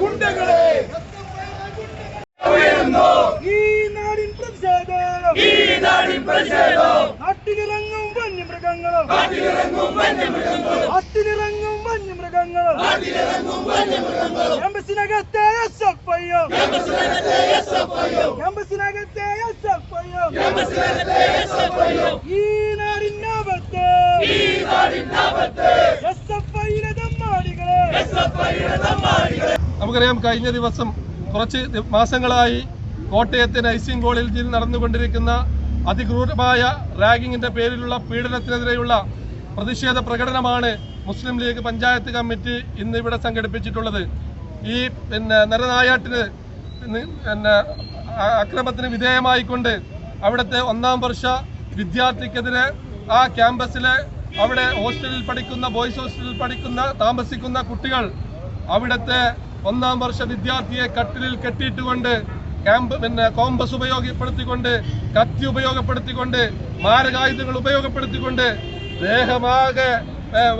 ഗുണ്ടകളെ ഈ നാടിൻ പ്രതിഷേധം. ഈ നാടിൻ പ്രതിഷേധം നാട്ടിലിറങ്ങും വന്യമൃഗങ്ങളും. നാട്ടിലിറങ്ങും വന്യമൃഗങ്ങളും. നാട്ടിലിറങ്ങും വന്യമൃഗങ്ങളും നാട്ടിലിറങ്ങും വന്യമൃഗങ്ങളും ക്യാമ്പസിനകത്തെ ഐയും ക്യാമ്പസിനകത്തെ എസ് ഈ തമ്മാടികളെ. നമുക്കറിയാം കഴിഞ്ഞ ദിവസം കുറച്ച് മാസങ്ങളായി കോട്ടയത്തെ നൈസിംഗ് കോളേജിൽ നടന്നുകൊണ്ടിരിക്കുന്ന അതിക്രൂരമായ റാഗിങ്ങിന്റെ പേരിലുള്ള പീഡനത്തിനെതിരെയുള്ള പ്രതിഷേധ പ്രകടനമാണ് മുസ്ലിം ലീഗ് പഞ്ചായത്ത് കമ്മിറ്റി ഇന്ന് ഇവിടെ സംഘടിപ്പിച്ചിട്ടുള്ളത്. ഈ പിന്നെ നരനായാട്ടിന് പിന്നെ അക്രമത്തിന് വിധേയമായിക്കൊണ്ട് അവിടുത്തെ ഒന്നാം വർഷ വിദ്യാർത്ഥിക്കെതിരെ ആ ക്യാമ്പസിലെ അവിടെ ഹോസ്റ്റലിൽ പഠിക്കുന്ന ബോയ്സ് ഹോസ്റ്റലിൽ പഠിക്കുന്ന താമസിക്കുന്ന കുട്ടികൾ അവിടുത്തെ ഒന്നാം വർഷ വിദ്യാർത്ഥിയെ കട്ടിലിൽ കെട്ടിയിട്ടുകൊണ്ട് ക്യാമ്പ് പിന്നെ കോമ്പസ് ഉപയോഗപ്പെടുത്തിക്കൊണ്ട് കത്തി ഉപയോഗപ്പെടുത്തിക്കൊണ്ട് മാരകായുധങ്ങൾ ഉപയോഗപ്പെടുത്തിക്കൊണ്ട് ദേഹമാകെ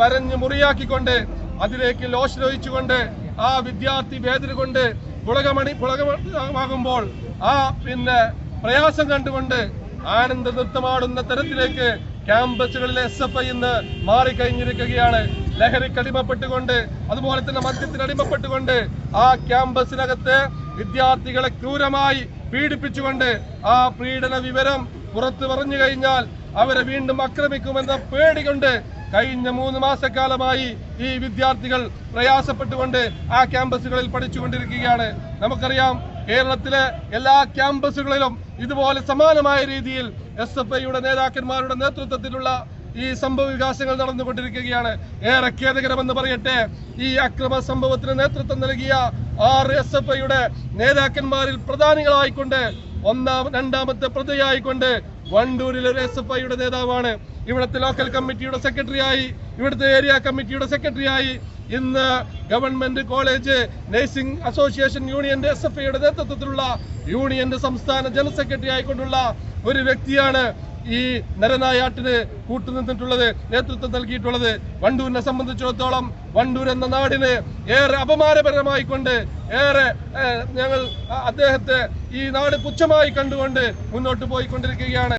വരഞ്ഞ് മുറിയാക്കിക്കൊണ്ട് അതിലേക്ക് ലോഷനൊഴിച്ചുകൊണ്ട് ആ വിദ്യാർത്ഥി വേദന കൊണ്ട് പുളകമണി പുളകമാകുമ്പോൾ ആ പിന്നെ പ്രയാസം കണ്ടുകൊണ്ട് ആനന്ദ നൃത്തമാടുന്ന തരത്തിലേക്ക് ക്യാമ്പസുകളിലെ എസ് എഫ് ഐ ഇന്ന് മാറിക്കഴിഞ്ഞിരിക്കുകയാണ്. ലഹരിക്ക് അടിമപ്പെട്ടുകൊണ്ട് അതുപോലെ തന്നെ മദ്യത്തിന് അടിമപ്പെട്ടുകൊണ്ട് ആ ക്യാമ്പസിനകത്ത് വിദ്യാർത്ഥികളെ ക്രൂരമായി പീഡിപ്പിച്ചുകൊണ്ട് ആ പീഡന വിവരം പുറത്തു പറഞ്ഞു കഴിഞ്ഞാൽ അവരെ വീണ്ടും ആക്രമിക്കുമെന്ന പേടി കൊണ്ട് കഴിഞ്ഞ മൂന്ന് മാസക്കാലമായി ഈ വിദ്യാർത്ഥികൾ പ്രയാസപ്പെട്ടുകൊണ്ട് ആ ക്യാമ്പസുകളിൽ പഠിച്ചുകൊണ്ടിരിക്കുകയാണ്. നമുക്കറിയാം കേരളത്തിലെ എല്ലാ ക്യാമ്പസുകളിലും ഇതുപോലെ സമാനമായ രീതിയിൽ എസ് എഫ് ഐയുടെ നേതാക്കന്മാരുടെ നേതൃത്വത്തിലുള്ള ഈ സംഭവ വികാസങ്ങൾ നടന്നുകൊണ്ടിരിക്കുകയാണ്. ഏറെ ഖേദകരമെന്ന് പറയട്ടെ ഈ അക്രമ സംഭവത്തിന് നേതൃത്വം നൽകിയ ആറ് എസ് എഫ് ഐയുടെ നേതാക്കന്മാരിൽ പ്രധാനികളായിക്കൊണ്ട് ഒന്നാം രണ്ടാമത്തെ പ്രതിയായിക്കൊണ്ട് വണ്ടൂരിലെ ഒരു എസ് എഫ് ഐയുടെ നേതാവാണ് ഇവിടുത്തെ ലോക്കൽ കമ്മിറ്റിയുടെ സെക്രട്ടറിയായി ഇവിടുത്തെ ഏരിയ കമ്മിറ്റിയുടെ സെക്രട്ടറിയായി ഇന്ന് ഗവൺമെന്റ് കോളേജ് നഴ്സിംഗ് അസോസിയേഷൻ യൂണിയന്റെ എസ് എഫ് ഐയുടെ നേതൃത്വത്തിലുള്ള യൂണിയന്റെ സംസ്ഥാന ജനറൽ സെക്രട്ടറി ആയിക്കൊണ്ടുള്ള ഒരു വ്യക്തിയാണ് ഈ നരനായാട്ടിന് കൂട്ടുനിന്നിട്ടുള്ളത് നേതൃത്വം നൽകിയിട്ടുള്ളത്. വണ്ടൂരിനെ സംബന്ധിച്ചിടത്തോളം വണ്ടൂർ എന്ന നാടിന് ഏറെ അപമാനപരമായിക്കൊണ്ട് ഏറെ ഞങ്ങൾ അദ്ദേഹത്തെ ഈ നാട് പുച്ഛമായി കണ്ടുകൊണ്ട് മുന്നോട്ട് പോയിക്കൊണ്ടിരിക്കുകയാണ്.